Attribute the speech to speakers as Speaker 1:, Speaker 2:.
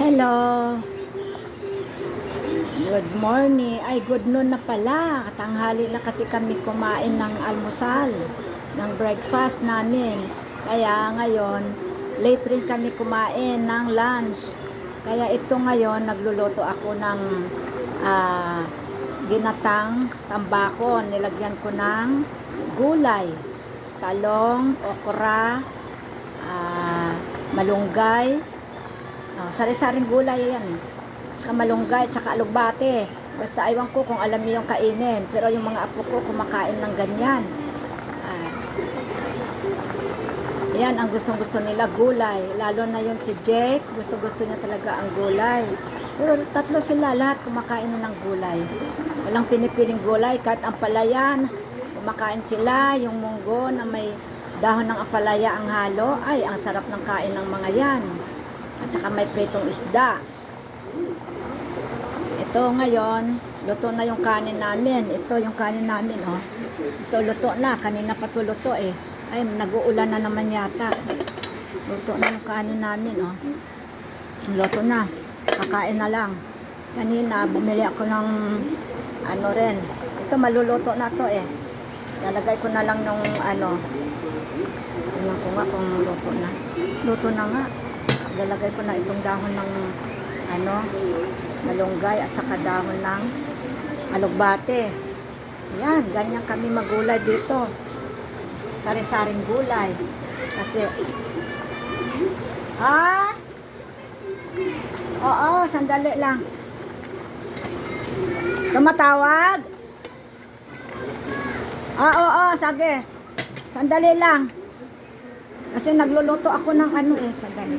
Speaker 1: Hello. Good morning. Ay, good noon na pala. Tanghali na kasi kami kumain ng almusal, ng breakfast namin. Kaya ngayon, late rin kami kumain ng lunch. Kaya ito ngayon, nagluluto ako ng ah, ginatang tambako. Nilagyan ko ng gulay, talong, okra, ah, malunggay, Oh, sari-saring gulay yan. Tsaka malunggay, tsaka alugbate. Basta aywan ko kung alam niyo yung kainin. Pero yung mga apo ko kumakain ng ganyan. Ah. yan ang gustong-gusto nila, gulay. Lalo na yung si Jake, gusto-gusto niya talaga ang gulay. Pero tatlo sila, lahat kumakain ng gulay. Walang pinipiling gulay, kahit ang palayan, kumakain sila, yung munggo na may dahon ng apalaya ang halo, ay, ang sarap ng kain ng mga yan. At saka may pritong isda. Ito ngayon, luto na yung kanin namin. Ito yung kanin namin, oh. Ito luto na, kanina pa to luto eh. Ay, nag-uulan na naman yata. Luto na yung kanin namin, oh. Luto na. Kakain na lang. Kanina, bumili ako ng ano rin. Ito, maluluto na to eh. Lalagay ko na lang nung ano. Tingnan ko nga kung luto na. Luto na nga. Lalagay ko na itong dahon ng ano, malunggay at saka dahon ng alugbate. Yan, ganyan kami magulay dito. Sari-saring gulay. Kasi, ah, oo, sandali lang. Tumatawag? Ah, oo, sige. Sandali lang. Kasi nagluluto ako ng ano eh, sandali.